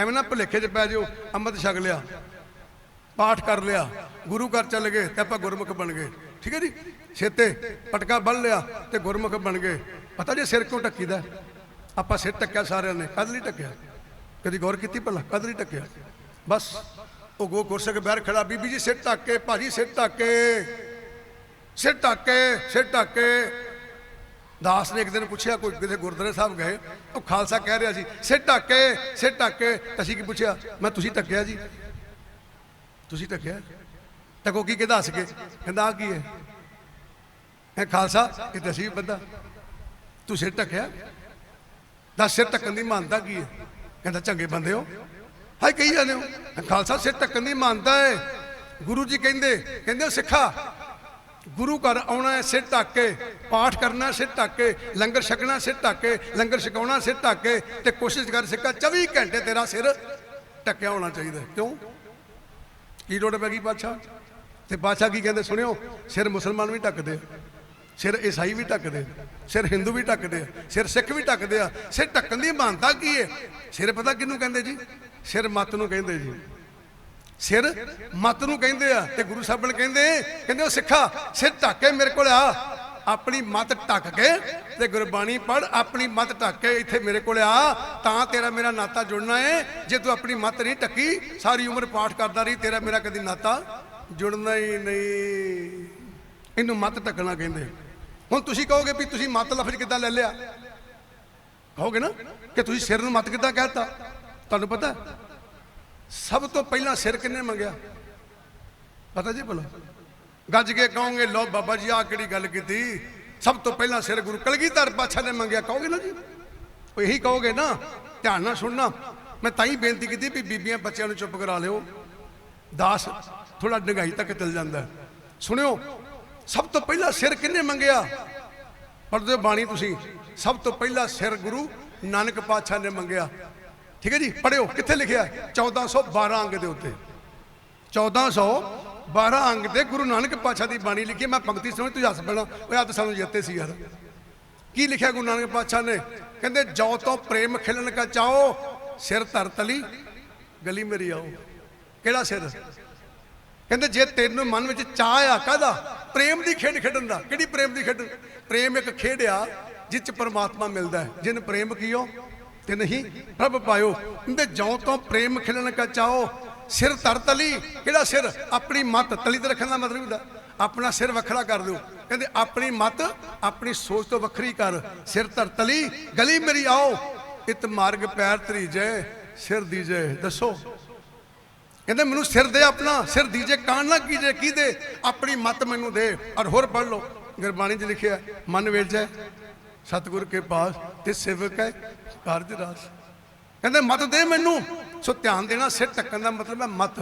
ਐਵੇਂ ਨਾ ਭੁਲੇਖੇ 'ਚ ਪੈ ਜਿਓ, ਅੰਮ੍ਰਿਤ ਛਕ ਲਿਆ, ਪਾਠ ਕਰ ਲਿਆ, ਗੁਰੂ ਘਰ ਚੱਲ ਗਏ ਤੇ ਆਪਾਂ ਗੁਰਮੁਖ ਬਣ ਗਏ। ਠੀਕ ਹੈ ਜੀ? ਛੇਤੇ ਪਟਕਾ ਬੰਨ ਲਿਆ ਤੇ ਗੁਰਮੁਖ ਬਣ ਗਏ। ਪਤਾ ਜੇ ਸਿਰ ਕਿਉਂ ਟੱਕੀਦਾ ਆਪਾਂ ਸਿਰ ਟੱਕਿਆ ਸਾਰਿਆਂ ਨੇ, ਕਦ ਲਈ ਟੱਕਿਆ ਕਦੀ ਗੌਰ ਕੀਤੀ ਭਲਾ, ਕਦ ਲਈ ਟੱਕਿਆ ਬਸ, ਉਹ ਗੋ ਗੁਰਸਕ ਬਹਿਰ ਖੜਾ, ਬੀਬੀ ਜੀ ਸਿਰ ਟੱਕ ਕੇ, ਭਾਜੀ ਸਿਰ ਟੱਕ ਕੇ, ਸਿਰ ਟੱਕ ਕੇ, ਸਿਰ ਟੱਕ ਕੇ। ਦਾਸ ਨੇ ਇੱਕ ਦਿਨ ਪੁੱਛਿਆ, ਕੋਈ ਕਿਤੇ ਗੁਰਦੁਆਰੇ ਸਾਹਿਬ ਗਏ, ਉਹ ਖਾਲਸਾ ਕਹਿ ਰਿਹਾ ਸੀ, ਸਿਰ ਢੱਕੇ ਸਿਰ ਢੱਕ ਅਸੀਂ ਕੀ ਪੁੱਛਿਆ, ਮੈਂ ਤੁਸੀਂ ਢੱਕਿਆ ਜੀ? ਤੁਸੀਂ ਢੱਕਿਆ? ਟਕੋ ਕੀ ਕਹਿੰਦਾ, ਹੱਸ ਕੇ। ਕਹਿੰਦਾ ਆ ਕੀ ਹੈ? ਇਹ ਖਾਲਸਾ, ਇਹ ਤਾਂ ਬੰਦਾ। ਤੂੰ ਸਿਰ ਢੱਕਿਆ? ਦੱਸ ਸਿਰ ਢੱਕਣ ਦੀ ਮਾਨਤਾ ਕੀ ਹੈ? ਕਹਿੰਦਾ, ਚੰਗੇ ਬੰਦੇ ਹੋ। ਹਾਏ, ਕਹੀ ਜਾਂਦੇ ਹੋ। ਖਾਲਸਾ, ਸਿਰ ਢੱਕਣ ਦੀ ਮਾਨਤਾ ਹੈ। ਗੁਰੂ ਜੀ ਕਹਿੰਦੇ ਕਹਿੰਦੇ ਉਹ ਸਿੱਖਾ। ਗੁਰੂ ਘਰ ਆਉਣਾ ਹੈ ਸਿਰ ਢੱਕ ਕੇ, ਪਾਠ ਕਰਨਾ ਸਿਰ ਢੱਕ ਕੇ, ਲੰਗਰ ਛਕਣਾ ਸਿਰ ਢੱਕ ਕੇ, ਲੰਗਰ ਛਕਾਉਣਾ ਸਿਰ ਢੱਕ ਕੇ ਤੇ ਕੋਸ਼ਿਸ਼ ਕਰ ਸਿੱਕਾ 24 ਘੰਟੇ ਤੇਰਾ ਸਿਰ ਢੱਕਿਆ ਹੋਣਾ ਚਾਹੀਦਾ। ਕਿਉਂ? ਕੀ ਲੋੜ ਪੈ ਗਈ ਬਾਦਸ਼ਾਹ? ਤੇ ਬਾਦਸ਼ਾਹ ਕੀ ਕਹਿੰਦੇ ਸੁਣਿਓ? ਸਿਰ ਮੁਸਲਮਾਨ ਵੀ ਢੱਕਦੇ ਸਿਰ ਈਸਾਈ ਵੀ ਢੱਕਦੇ ਸਿਰ ਹਿੰਦੂ ਵੀ ਢੱਕਦੇ ਆ, ਸਿਰ ਸਿੱਖ ਵੀ ਢੱਕਦੇ ਆ। ਸਿਰ ਢੱਕਣ ਦੀ ਮਾਨਤਾ ਕੀ ਹੈ ਸਿਰ ਪਤਾ ਕਿਹਨੂੰ ਕਹਿੰਦੇ ਜੀ? ਸਿਰ ਮੱਤ ਨੂੰ ਕਹਿੰਦੇ ਜੀ। ਸਿਰ ਮੱਤ ਨੂੰ ਕਹਿੰਦੇ ਆ ਤੇ ਗੁਰੂ ਸਾਹਿਬ ਨੇ ਕਹਿੰਦੇ ਕਹਿੰਦੇ ਉਹ ਸਿੱਖਾ, ਸਿਰ ਢੱਕ ਕੇ ਮੇਰੇ ਕੋਲ ਆ। ਆਪਣੀ ਮੱਤ ਢੱਕ ਕੇ ਤੇ ਗੁਰਬਾਣੀ ਪੜ ਆਪਣੀ ਮੱਤ ਢੱਕ ਕੇ ਇੱਥੇ ਮੇਰੇ ਕੋਲ ਆ। ਤਾਂ ਤੇਰਾ ਮੇਰਾ ਨਾਤਾ ਜੁੜਨਾ ਹੈ ਜੇ ਤੂੰ ਆਪਣੀ ਮੱਤ ਨਹੀਂ ਢੱਕੀ, ਸਾਰੀ ਉਮਰ ਪਾਠ ਕਰਦਾ ਰਹੀ, ਤੇਰਾ ਮੇਰਾ ਕਦੀ ਨਾਤਾ ਜੁੜਨਾ ਹੀ ਨਹੀਂ। ਇਹਨੂੰ ਮੱਤ ਢੱਕਣਾ ਕਹਿੰਦੇ। ਹੁਣ ਤੁਸੀਂ ਕਹੋਗੇ ਵੀ ਤੁਸੀਂ ਮੱਤ ਲਫ਼ਜ਼ ਕਿੱਦਾਂ ਲੈ ਲਿਆ? ਕਹੋਗੇ ਨਾ ਕਿ ਤੁਸੀਂ ਸਿਰ ਨੂੰ ਮੱਤ ਕਿੱਦਾਂ ਕਹਿਤਾ ਤੁਹਾਨੂੰ ਪਤਾ? ਸਭ ਤੋਂ ਪਹਿਲਾਂ ਸਿਰ ਕਿੰਨੇ ਮੰਗਿਆ? ਪਤਾ ਜੀ ਭਲਾ। ਗੱਜ ਕੇ ਕਹੋਗੇ ਲੋ ਬਾਬਾ ਜੀ ਆ ਕਿਹੜੀ ਗੱਲ ਕੀਤੀ? ਸਭ ਤੋਂ ਪਹਿਲਾਂ ਸਿਰ ਗੁਰੂ ਕਲਗੀਧਰ ਪਾਤਸ਼ਾਹ ਨੇ ਮੰਗਿਆ। ਕਹੋਗੇ ਨਾ ਜੀ? ਉਹ ਇਹੀ ਕਹੋਗੇ ਨਾ, ਧਿਆਨ ਨਾਲ ਸੁਣਨਾ। ਮੈਂ ਤਾਂ ਹੀ ਬੇਨਤੀ ਕੀਤੀ ਵੀ ਬੀਬੀਆਂ ਬੱਚਿਆਂ ਨੂੰ ਚੁੱਪ ਕਰਾ ਲਿਓ। ਦਾਸ ਥੋੜਾ ਡੰਗਾਈ ਤੱਕ ਚੱਲ ਜਾਂਦਾ। ਸੁਣਿਓ, ਸਭ ਤੋਂ ਪਹਿਲਾਂ ਸਿਰ ਕਿੰਨੇ ਮੰਗਿਆ? ਪੜਦੇ ਬਾਣੀ ਤੁਸੀਂ। ਸਭ ਤੋਂ ਪਹਿਲਾਂ ਸਿਰ ਗੁਰੂ ਨਾਨਕ ਪਾਤਸ਼ਾਹ ਨੇ ਮੰਗਿਆ। ਠੀਕ ਹੈ ਜੀ? ਪੜਿਓ ਕਿੱਥੇ ਲਿਖਿਆ ਹੈ? 1412 ਅੰਗ ਦੇ ਉੱਤੇ। 1412 ਅੰਗ ਤੇ ਗੁਰੂ ਨਾਨਕ ਪਾਤਸ਼ਾਹ ਦੀ ਬਾਣੀ ਲਿਖੀ ਮੈਂ ਪੰਕਤੀ ਸੁਣੀ, ਤੁਸੀਂ ਹੱਸ ਪੈਣਾ। ਉਹ ਆ ਸਾਨੂੰ ਜਿੱਤੇ ਸੀ ਯਾਰ। ਕੀ ਲਿਖਿਆ ਗੁਰੂ ਨਾਨਕ ਪਾਤਸ਼ਾਹ ਨੇ? ਕਹਿੰਦੇ ਜੋ ਤੋਂ ਪ੍ਰੇਮ ਖਿਲਣ ਕਾ ਚਾਓ ਸਿਰ ਧਰ ਤਲੀ, ਗਲੀ ਮੇਰੀ ਆਓ। ਕਿਹੜਾ ਸਿਰ? ਕਹਿੰਦੇ, ਜੇ ਤੈਨੂੰ ਮਨ ਵਿੱਚ ਚਾਹ ਆ, ਕਾਹਦਾ? ਪ੍ਰੇਮ ਦੀ ਖੇਡ ਖੇਡਣ ਦਾ। ਕਿਹੜੀ ਪ੍ਰੇਮ ਦੀ ਖੇਡ? ਪ੍ਰੇਮ ਇੱਕ ਖੇਡ ਆ, ਜਿਸ ਚ ਪਰਮਾਤਮਾ ਮਿਲਦਾ ਹੈ। ਜਿਨ ਪ੍ਰੇਮ ਕੀਓ ਤੇ ਨਹੀਂ। ਪ੍ਰਭ ਪਾਇਓ ਕਹਿੰਦੇ ਜਉ ਤੋਂ ਪ੍ਰੇਮ ਖਿਲਣ ਕਾ ਚਾਓ ਸਿਰ ਧਰ ਤਲੀ, ਕਿਹੜਾ ਸਿਰ? ਆਪਣੀ ਮੱਤ ਤਲੀ ਤੇ ਰੱਖਣ ਦਾ ਮਤਲਬ ਹੁੰਦਾ। ਆਪਣਾ ਸਿਰ ਵੱਖਰਾ ਕਰ ਦਿਓ। ਕਹਿੰਦੇ, ਆਪਣੀ ਮੱਤ, ਆਪਣੀ ਸੋਚ ਤੋਂ ਵੱਖਰੀ ਕਰ। ਸਿਰ ਧਰ ਤਲੀ, ਗਲੀ ਮੇਰੀ ਆਓ। ਇਤ ਮਾਰਗ ਪੈਰ ਤਰੀਜੈ ਸਿਰ ਦੀਜੈ, ਦੱਸੋ। ਕਹਿੰਦੇ, ਮੈਨੂੰ ਸਿਰ ਦੇ ਆਪਣਾ, ਸਿਰ ਦੀਜੇ ਕਾਨ ਨਾ ਕੀਜੇ ਕੀ ਦੇ? ਆਪਣੀ ਮਤ ਮੈਨੂੰ ਦੇ। ਔਰ ਹੋਰ ਪੜ ਲਓ। ਗੁਰਬਾਣੀ 'ਚ ਲਿਖਿਆ, ਮਨ ਵਿੱਚ ਹੈ ਸਤਿਗੁਰ ਕੇ ਪਾਸ ਤੇ ਸੇਵਕ ਹੈ ਕਾਰਜ ਰਾਸ ਕਹਿੰਦੇ, ਮਤ ਦੇ ਮੈਨੂੰ। ਸੋ ਧਿਆਨ ਦੇਣਾ, ਸਿਰ ਟੱਕਣ ਦਾ ਮਤਲਬ ਹੈ ਮਤ।